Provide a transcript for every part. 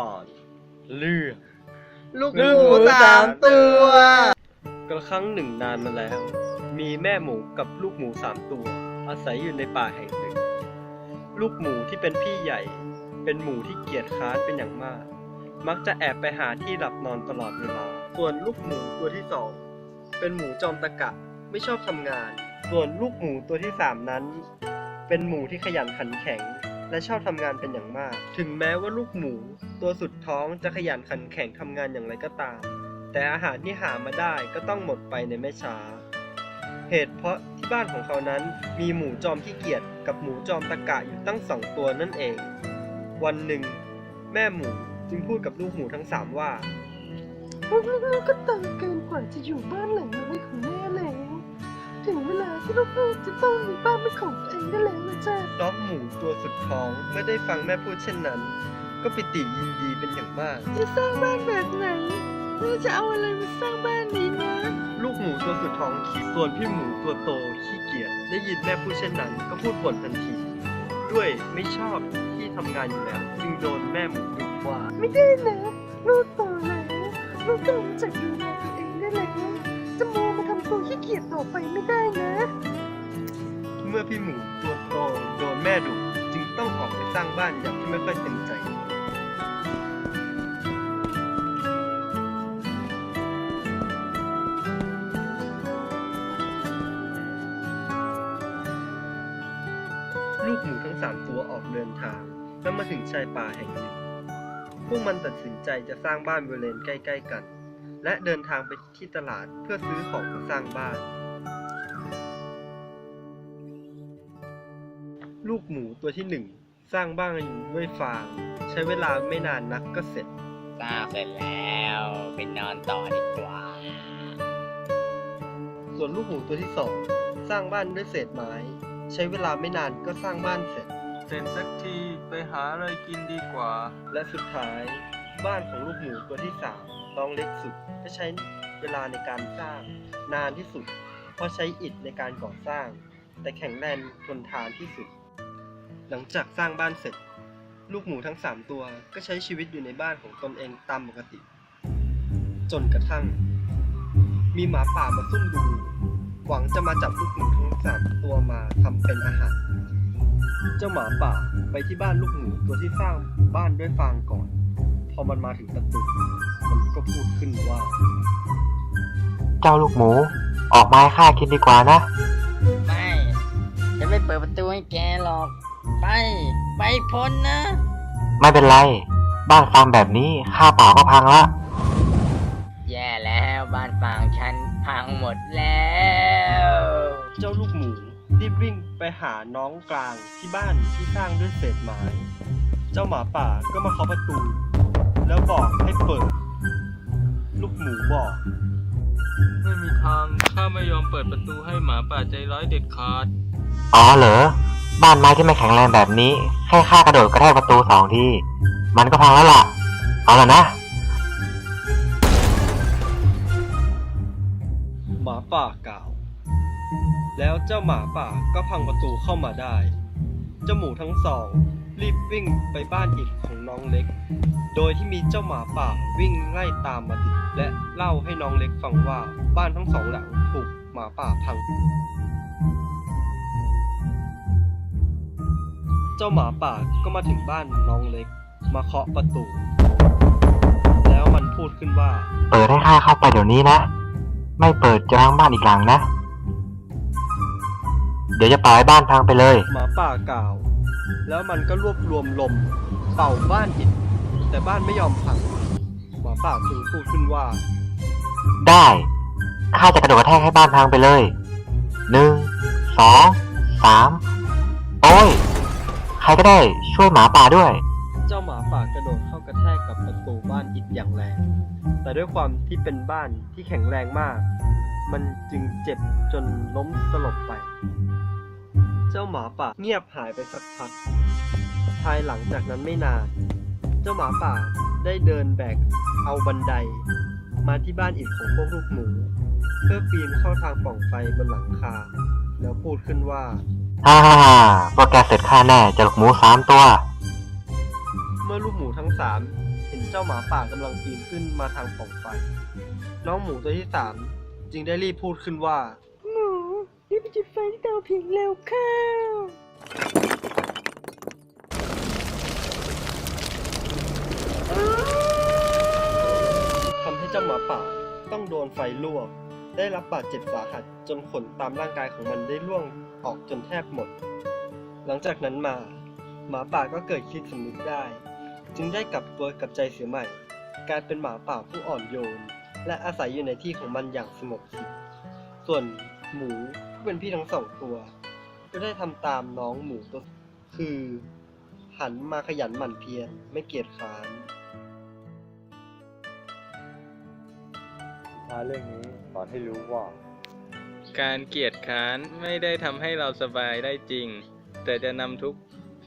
ผ่านเรื่องลูกลูหกหมูมูสามตัว กระครั้งหนึ่งนานมาแล้ว มีแม่หมูกับลูกหมูสามตัว อาศัยอยู่ในป่าแห่งหนึ่ง ลูกหมูที่เป็นพี่ใหญ่ เป็นหมูที่เกียจคร้านเป็นอย่างมาก มักจะแอบไปหาที่หลับนอนตลอดเวลา ส่วนลูกหมูตัวที่สอง เป็นหมูจอมตะกะไม่ชอบทำงาน ส่วนลูกหมูตัวที่สามนั้น เป็นหมูที่ขยันขันแข็ง และชอบทำงานเป็นอย่างมาก ถึงแม้ว่าลูกหมู ตัวสุดท้องจะขยันขันแข็งทำงานอย่างไรก็ตาม แต่อาหารที่หามาได้ก็ต้องหมดไปในไม่ช้า เหตุเพราะที่บ้านของเขานั้นมีหมูจอมขี้เกียจกับหมูจอมตะกะอยู่ตั้งสองตัวนั่นเอง วันหนึ่ง แม่หมูจึงพูดกับลูกหมูทั้งสามว่าลูกๆก็โตเกินกว่าจะอยู่บ้านหลังน้อยของแม่ เวลาที่ลูกๆจะต้องมีบ้านเป็นของตัวเองได้แล้วนะจ๊ะน้องหมูตัวสุดท้องเมื่อได้ฟังแม่พูดเช่นนั้น ก็ปิติยินดีเป็นอย่างมาก จะสร้างบ้านแบบไหนแม่จะเอาอะไรมาสร้างบ้านนี้นะ ลูกหมูตัวสุดท้องคิดส่วนพี่หมูตัวโตขี้เกียจได้ยินแม่พูดเช่นนั้น ก็พูดบ่นทันที ด้วยไม่ชอบที่ทำงานอยู่แล้ว จึงโดนแม่หมูดุว่า ไม่ได้นะลูกโตแล้วลูกต้องรู้จักดูแลตัวเองได้แล้ว จะโมมาทำตัวขี้เกียจต่อไปไม่ได้นะ เมื่อพี่หมูตัวโตโดนแม่ดุจึงต้องออกไปสร้างบ้านอย่างที่ไม่ค่อยเต็มใจ ลูกหมูทั้งสามตัวออกเดินทางแล้วมาถึงชายป่าแห่งหนึ่ง พวกมันตัดสินใจจะสร้างบ้านบริเวณใกล้ ๆ กัน และเดินทางไปที่ตลาดเพื่อซื้อของมาสร้างบ้าน ลูกหมูตัวที่หนึ่งสร้างบ้านด้วยฟาง ใช้เวลาไม่นานนักก็เสร็จ สร้างเสร็จแล้วไปนอนต่อดีกว่า ส่วนลูกหมูตัวที่สองสร้างบ้านด้วยเศษไม้ ใช้เวลาไม่นานก็สร้างบ้านเสร็จ เสร็จสักทีไปหาอะไรกินดีกว่า และสุดท้าย บ้านของลูกหมูตัวที่สาม น้องเล็กสุดก็ใช้เวลาในการสร้าง นานที่สุด เพราะใช้อิฐในการก่อสร้าง แต่แข็งแรงทนทานที่สุด หลังจากสร้างบ้านเสร็จ ลูกหมูทั้งสามตัวก็ใช้ชีวิตอยู่ในบ้านของตนเองตามปกติ จนกระทั่ง มีหมาป่ามาซุ่มดู หวังจะมาจับลูกหมูทั้งสามตัวมาทำเป็นอาหารเจ้าหมาป่าไปที่บ้านลูกหมูตัวที่สร้างบ้านด้วยฟางก่อน พอมันมาถึงประตู มันก็พูดขึ้นว่า เจ้าลูกหมู ออกมาให้ข้ากินดีกว่านะ ไม่จะไม่เปิดประตูให้แกหรอก ไป ไปพ้นนะ ไม่เป็นไร บ้านฟางแบบนี้ข้าเปล่าก็พังละ แย่แล้วบ้านฟางฉันพังหมดแล้ว เจ้าลูกหมูรีบวิ่งไปหาน้องกลางที่บ้านที่สร้างด้วยเศษไม้ เจ้าหมาป่าก็มาเคาะประตู แล้วบอกให้เปิด ลูกหมูบอก ไม่มีทางข้าไม่ยอมเปิดประตูให้หมาป่าใจร้ายเด็ดขาด อ๋อเหรอ บ้านไม้ที่ไม่แข็งแรงแบบนี้ให้ข้ากระโดดกระแทกประตูสองทีมันก็พังแล้วล่ะ เอาล่ะนะ หมาป่ากล่าว แล้วเจ้าหมาป่าก็พังประตูเข้ามาได้ เจ้าหมูทั้งสอง รีบวิ่งไปบ้านอิฐของน้องเล็ก โดยที่มีเจ้าหมาป่าวิ่งไล่ตามมาติดและเล่าให้น้องเล็กฟังว่าบ้านทั้งสองหลังถูกหมาป่าพัง เจ้าหมาป่าก็มาถึงบ้านน้องเล็ก มาเคาะประตู แล้วมันพูดขึ้นว่า เปิดให้ข้าเข้าไปเดี๋ยวนี้นะ ไม่เปิดจะพังบ้านอีกหลังนะ เดี๋ยวจะปล่อยให้บ้านพังไปเลย หมาป่ากล่าว แล้วมันก็รวบรวมลม เป่าบ้านอิฐแต่บ้านไม่ยอมพังหมาป่าจึงพูดขึ้นว่า ได้ข้าจะกระโดดกระแทกให้บ้านพังไปเลยหนึ่งสองสามโอ้ย ใครก็ได้ช่วยหมาป่าด้วย เจ้าหมาป่ากระโดดเข้ากระแทกกับประตูบ้านอิฐอย่างแรง แต่ด้วยความที่เป็นบ้านที่แข็งแรงมาก มันจึงเจ็บจนล้มสลบไป เจ้าหมาป่าเงียบหายไปสักพัก ภายหลังจากนั้นไม่นาน เจ้าหมาป่าได้เดินแบกเอาบันได มาที่บ้านอิฐของพวกลูกหมู เพื่อปีนเข้าทางปล่องไฟบนหลังคา แล้วพูดขึ้นว่าฮ่าฮ่าฮ่าพวกแกเสร็จข้าแน่เจะลูกหมูสามตัว เมื่อลูกหมูทั้งสามเห็นเจ้าหมาป่ากำลังปีนขึ้นมาทางปล่องไฟ น้องหมูตัวที่สามจึงได้รีบพูดขึ้นว่าหมูรีบไป จุดไฟที่เตาผิงเร็วเข้าทำให้เจ้าหมาป่าต้องโดนไฟลวก ได้รับบาดเจ็บสาหัสจนขนตามร่างกายของมันได้ร่วงออกจนแทบหมด หลังจากนั้นมา หมาป่าก็เกิดคิดสำนึกได้ จึงได้กลับตัวกลับใจเสียใหม่ กลายเป็นหมาป่าผู้อ่อนโยน และอาศัยอยู่ในที่ของมันอย่างสงบสุขส่วนหมู เป็นพี่ทั้งสองตัว ก็ได้ทำตามน้องหมูตัวคือ หันมาขยันหมั่นเพียรไม่เกียจคร้านท้ายเรื่องนี้สอนให้รู้ว่า การเกียจค้านไม่ได้ทำให้เราสบายได้จริง แต่จะนำทุกข์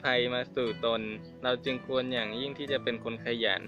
ภัยมาสู่ตน เราจึงควรอย่างยิ่งที่จะเป็นคนขยัน